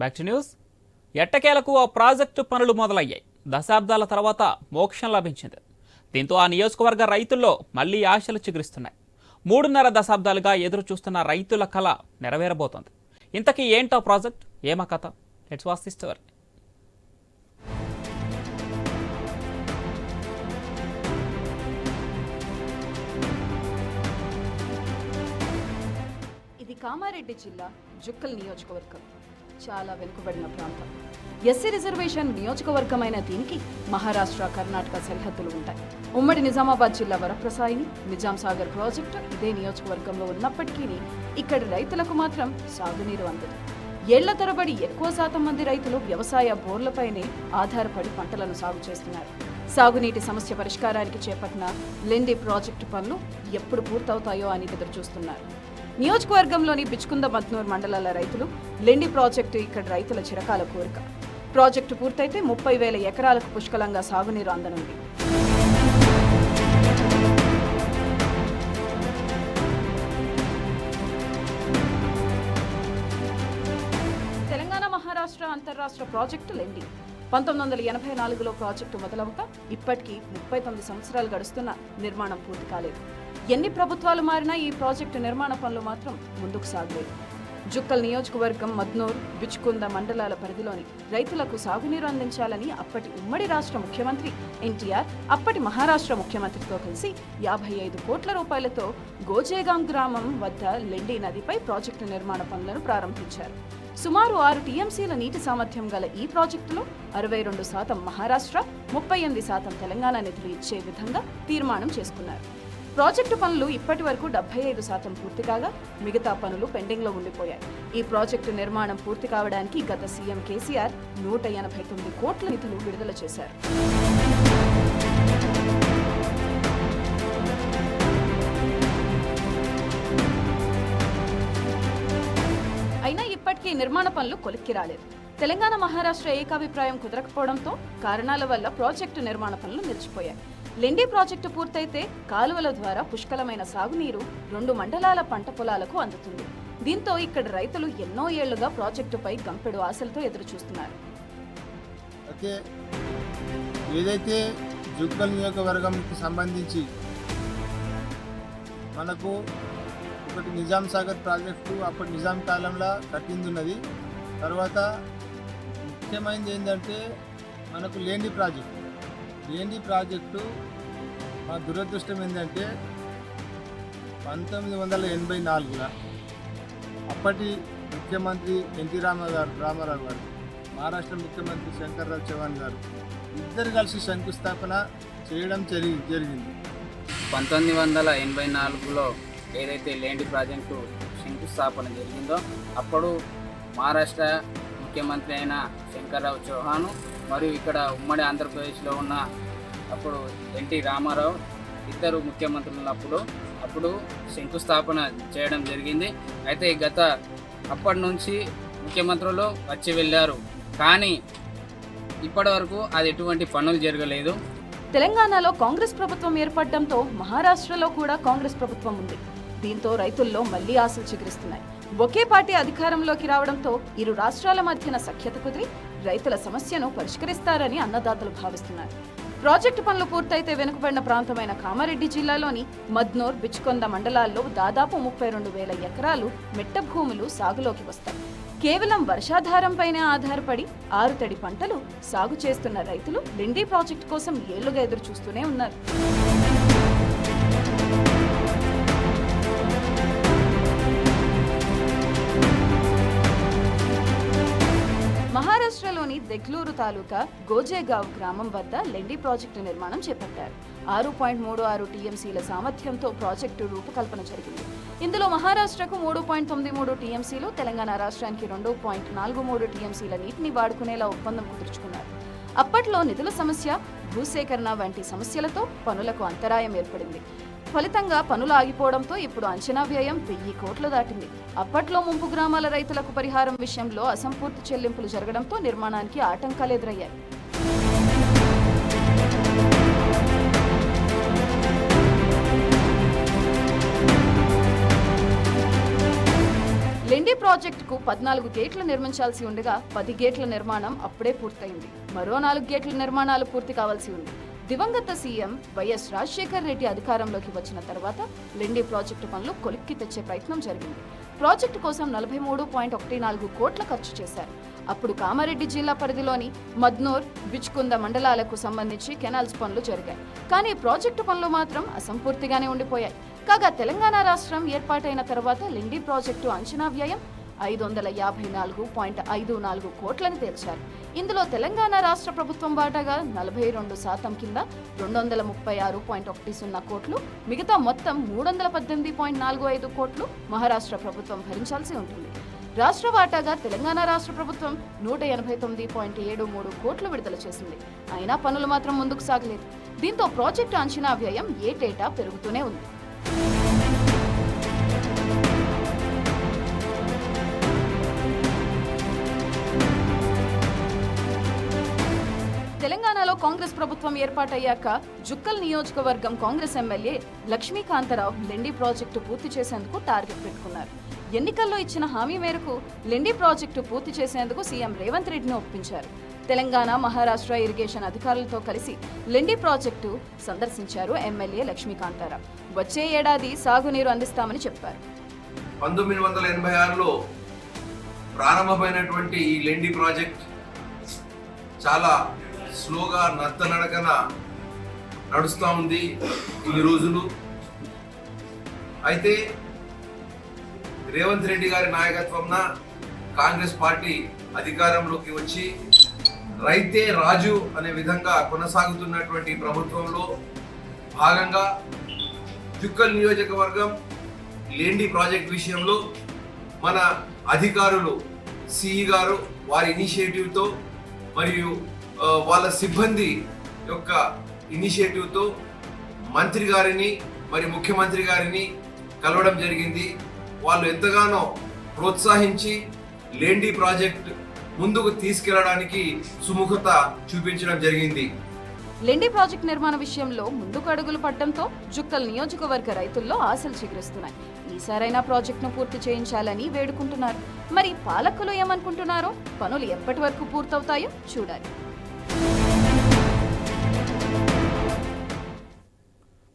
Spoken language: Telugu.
Back to news. ఎట్టకేలకు ఆ ప్రాజెక్టు పనులు మొదలయ్యాయి. దశాబ్దాల తర్వాత మోక్షం లభించింది. దీంతో ఆ నియోజకవర్గ రైతుల్లో మళ్ళీ ఆశలు చిగురిస్తున్నాయి. మూడున్నర దశాబ్దాలుగా ఎదురు చూస్తున్న రైతుల కళ నెరవేరబోతోంది. ఇంతకీ ఏంటో ప్రాజెక్ట్? ఏమా కథ? లెట్స్ వాస్ ది స్టోరీ ఇది కామారెడ్డి జిల్లా జుక్కల్ నియోజకవర్గం. చాలా వెనుకబడిన ప్రాంతం. ఎస్సీ రిజర్వేషన్ నియోజకవర్గమైన దీనికి మహారాష్ట్ర కర్ణాటక సరిహద్దులు ఉంటాయి. ఉమ్మడి నిజామాబాద్ జిల్లా వరప్రసాయిని నిజాం సాగర్ ప్రాజెక్టు ఇదే నియోజకవర్గంలో ఉన్నప్పటికీ ఇక్కడి రైతులకు మాత్రం సాగునీరు అందదు. ఏళ్ళ తరబడి ఎక్కువ శాతం మంది రైతులు వ్యవసాయ బోర్లపైనే ఆధారపడి పంటలను సాగు చేస్తున్నారు. సాగునీటి సమస్య పరిష్కారానికి చేపట్టిన లెండి ప్రాజెక్టు పనులు ఎప్పుడు పూర్తవుతాయో అని ఎదురు చూస్తున్నారు నియోజకవర్గంలోని బిచ్కుంద మద్నూర్ మండలాల రైతులు లెండి ప్రాజెక్టు ఇక్కడ రైతుల చిరకాల కోరిక. ప్రాజెక్టు పూర్తయితే ముప్పై వేల ఎకరాలకు పుష్కలంగా సాగునీరు అందనుంది. తెలంగాణ మహారాష్ట్ర అంతర్రాష్ట్ర ప్రాజెక్టు లెండి. పంతొమ్మిది వందల ఎనభై నాలుగులో ప్రాజెక్టు మొదలవక ఇప్పటికీ ముప్పై తొమ్మిది సంవత్సరాలు గడుస్తున్న నిర్మాణం పూర్తి కాలేదు. ఎన్ని ప్రభుత్వాలు మారినా ఈ ప్రాజెక్టు నిర్మాణ పనులు మాత్రం ముందుకు సాగలేదు జుక్కల్ నియోజకవర్గం మద్నూర్ బిచ్కుంద మండలాల పరిధిలోని రైతులకు సాగునీరు అందించాలని అప్పటి ఉమ్మడి రాష్ట్ర ముఖ్యమంత్రి ఎన్టీఆర్ అప్పటి మహారాష్ట్ర ముఖ్యమంత్రితో కలిసి యాభై ఐదు కోట్ల రూపాయలతో గోజేగాం గ్రామం వద్ద లెండి నదిపై ప్రాజెక్టు నిర్మాణ పనులను ప్రారంభించారు. సుమారు ఆరు టీఎంసీల నీటి సామర్థ్యం గల ఈ ప్రాజెక్టులో అరవై రెండు శాతం మహారాష్ట్ర ముప్పై ఎనిమిది శాతం తెలంగాణ నిధులు ఇచ్చే విధంగా తీర్మానం చేసుకున్నారు. ప్రాజెక్టు పనులు ఇప్పటి వరకు డెబ్బై ఐదు శాతం పూర్తి కాగా మిగతా పనులు పెండింగ్లో ఉండిపోయాయి. ఈ ప్రాజెక్టు నిర్మాణం పూర్తి కావడానికి గత సీఎం కేసీఆర్ నూట ఎనభై తొమ్మిది కోట్ల నిధులు విడుదల చేశారు. అయినా ఇప్పటికీ నిర్మాణ పనులు కొలిక్కి రాలేదు. తెలంగాణ మహారాష్ట్ర ఏకాభిప్రాయం కుదరకపోవడంతో కారణాల వల్ల ప్రాజెక్టు నిర్మాణ పనులు నిలిచిపోయాయి. లెండి ప్రాజెక్టు పూర్తయితే కాలువల ద్వారా పుష్కలమైన సాగునీరు రెండు మండలాల పంట పొలాలకు అందుతుంది. దీంతో ఇక్కడ రైతులు ఎన్నో ఏళ్ళుగా ప్రాజెక్టుపై గంపెడు ఆశలతో ఎదురు చూస్తున్నారు ఏదైతే జుక్కల్ నియోజకవర్గంకి సంబంధించి మనకు ఒకటి నిజాం సాగర్ ప్రాజెక్టు అప్పటి నిజాం కాలంలో కట్టింది ఉన్నది తర్వాత ముఖ్యమైనది ఏంటంటే మనకు లేండి ప్రాజెక్టు. ఏంటి ప్రాజెక్టు? మా దురదృష్టం ఏంటంటే పంతొమ్మిది వందల ఎనభై నాలుగులో అప్పటి ముఖ్యమంత్రి ఎన్టీ రామారావు రామారావు గారు మహారాష్ట్ర ముఖ్యమంత్రి శంకర్రావు చౌహాన్ గారు ఇద్దరు కలిసి శంకుస్థాపన చేయడం జరిగి జరిగింది. పంతొమ్మిది వందల ఎనభై నాలుగులో ఏదైతే లేండి ప్రాజెక్టు శంకుస్థాపన జరిగిందో అప్పుడు మహారాష్ట్ర ముఖ్యమంత్రి అయిన శంకర్రావు చౌహాను మరియు ఇక్కడ ఉమ్మడి ఆంధ్రప్రదేశ్లో ఉన్న అప్పుడు ఎన్టీ రామారావు ఇద్దరు ముఖ్యమంత్రులు ఉన్నప్పుడు అప్పుడు శంకుస్థాపన చేయడం జరిగింది. అయితే గత అప్పటి నుంచి ముఖ్యమంత్రులు వచ్చి వెళ్ళారు. కానీ ఇప్పటి వరకు అది ఎటువంటి పనులు జరగలేదు. తెలంగాణలో కాంగ్రెస్ ప్రభుత్వం ఏర్పడడంతో మహారాష్ట్రలో కూడా కాంగ్రెస్ ప్రభుత్వం ఉంది. దీంతో రైతుల్లో మళ్ళీ ఆశలు చిగురిస్తున్నాయి. ఒకే పార్టీ అధికారంలోకి రావడంతో ఇరు రాష్ట్రాల మధ్యన సఖ్యత కుదిరి రైతుల సమస్యను పరిష్కరిస్తారని అన్నదాతలు భావిస్తున్నారు. ప్రాజెక్టు పనులు పూర్తయితే వెనుకబడిన ప్రాంతమైన కామారెడ్డి జిల్లాలోని మద్నూర్ బిచ్కొంద మండలాల్లో దాదాపు ముప్పై రెండు వేల ఎకరాలు మెట్ట భూములు సాగులోకి వస్తాయి. కేవలం వర్షాధారంపైనే ఆధారపడి ఆరుతడి పంటలు సాగు చేస్తున్న రైతులు లిండీ ప్రాజెక్టు కోసం ఏళ్ళుగా ఎదురు చూస్తూనే ఉన్నారు. మహారాష్ట్రలోని దెగ్లూరు తాలూకా గోజేగావ్ గ్రామం వద్ద లెండి ప్రాజెక్టు నిర్మాణం చేపట్టారు. ఆరు పాయింట్ మూడు ఆరు టీఎంసీల సామర్థ్యంతో ప్రాజెక్టు రూపకల్పన జరిగింది. ఇందులో మహారాష్ట్రకు మూడు పాయింట్ తొమ్మిది మూడు టీఎంసీలు తెలంగాణ రాష్ట్రానికి రెండు పాయింట్ నాలుగు మూడు టీఎంసీల నీటిని వాడుకునేలా ఒప్పందం కుదుర్చుకున్నారు. అప్పట్లో నిధుల సమస్య భూసేకరణ వంటి సమస్యలతో పనులకు అంతరాయం ఏర్పడింది. ఫలితంగా పనులు ఆగిపోవడంతో ఇప్పుడు అంచనా వ్యయం వెయ్యి కోట్లు దాటింది. అప్పట్లో ముంపు గ్రామాల రైతులకు పరిహారం విషయంలో అసంపూర్తి చెల్లింపులు జరగడంతో నిర్మాణానికి ఆటంకాలు ఎదురయ్యాయి. లెండి ప్రాజెక్టుకు పద్నాలుగు గేట్లు నిర్మించాల్సి ఉండగా పది గేట్ల నిర్మాణం అప్పుడే పూర్తయింది. మరో నాలుగు గేట్ల నిర్మాణాలు పూర్తి కావాల్సి ఉంది. దివంగత సీఎం వైఎస్ రాజశేఖర్ రెడ్డి అధికారంలోకి వచ్చిన తర్వాత లెండి ప్రాజెక్టు పనులు కొలిక్కి తెచ్చే ప్రయత్నం జరిగింది. ప్రాజెక్టు కోసం నలభై మూడు పాయింట్ ఒకటి నాలుగు కోట్ల ఖర్చు చేశారు. అప్పుడు కామారెడ్డి జిల్లా పరిధిలోని మద్నూర్ బిచ్కుంద మండలాలకు సంబంధించి కెనాల్స్ పనులు జరిగాయి. కానీ ప్రాజెక్టు పనులు మాత్రం అసంపూర్తిగానే ఉండిపోయాయి. కాగా తెలంగాణ రాష్ట్రం ఏర్పాటైన తర్వాత లిండి ప్రాజెక్టు అంచనా వ్యయం ఐదు వందల యాభై నాలుగు పాయింట్ ఐదు నాలుగు కోట్లని తేల్చారు. ఇందులో తెలంగాణ రాష్ట్ర ప్రభుత్వం వాటాగా నలభై రెండు శాతం కింద రెండు వందల ముప్పై ఆరు పాయింట్ ఒకటి సున్నా కోట్లు మిగతా మొత్తం మూడు వందల పద్దెనిమిది పాయింట్ నాలుగు ఐదు కోట్లు మహారాష్ట్ర ప్రభుత్వం భరించాల్సి ఉంటుంది. రాష్ట్ర వాటాగా తెలంగాణ రాష్ట్ర ప్రభుత్వం నూట ఎనభై తొమ్మిది పాయింట్ ఏడు మూడు కోట్లు విడుదల చేసింది. అయినా పనులు మాత్రం ముందుకు సాగలేదు. దీంతో ప్రాజెక్టు అంచనా వ్యయం ఏటేటా పెరుగుతూనే ఉంది. కాంగ్రెస్ ప్రభుత్వం ఏర్పాటయ్యాక జుక్కల్ నియోజకవర్గం కాంగ్రెస్ ఎమ్మెల్యే లక్ష్మీకాంతరావు లెండి ప్రాజెక్టు పూర్తి చేసేందుకు టార్గెట్ పెట్టుకున్నారు. ఎన్నికల్లో ఇచ్చిన హామీ మేరకు లెండి ప్రాజెక్టు పూర్తి చేసేందుకు సీఎం రేవంత్ రెడ్డిని ఒప్పించారు. తెలంగాణ మహారాష్ట్ర ఇరిగేషన్ అధికారులతో కలిసి లెండి ప్రాజెక్టు సందర్శించారు ఎమ్మెల్యే లక్ష్మీకాంతారావు. వచ్చే ఏడాది సాగునీరు అందిస్తామని చెప్పారు. పంతొమ్మిది వందల ఎనభై ఆరులో ప్రారంభమైనటువంటి ఈ లెండి ప్రాజెక్ట్ చాలా స్లోగా నత్తనడకన నడుస్తూ ఉంది ఇన్ని రోజులు. అయితే రేవంత్ రెడ్డి గారి నాయకత్వంన కాంగ్రెస్ పార్టీ అధికారంలోకి వచ్చి రైతే రాజు అనే విధంగా కొనసాగుతున్నటువంటి ప్రభుత్వంలో భాగంగా చుక్కల్ నియోజకవర్గం లేండి ప్రాజెక్ట్ విషయంలో మన అధికారులు సిఈ గారు వారి ఇనిషియేటివ్తో మరియు వాళ్ళ సిబ్బంది యొక్క ఇనిషియేటివ్తో మంత్రి గారిని మరి ముఖ్యమంత్రి గారిని కలవడం జరిగింది. వాళ్ళు ఎంతగానో ప్రోత్సహించి లేండి ప్రాజెక్ట్ ముందుకు తీసుకెళ్ళడానికి సుముఖత చూపించడం జరిగింది. లెండి ప్రాజెక్ట్ నిర్మాణ విషయంలో ముందుకు అడుగులు పడడంతో జుక్కల్ నియోజకవర్గ రైతుల్లో ఆశలు చిగురిస్తున్నాయి. ఈసారైనా ప్రాజెక్టును పూర్తి చేయించాలని వేడుకుంటున్నారు. మరి పాలకులు ఏమనుకుంటున్నారో? పనులు ఎప్పటి వరకు పూర్తవుతాయో చూడాలి.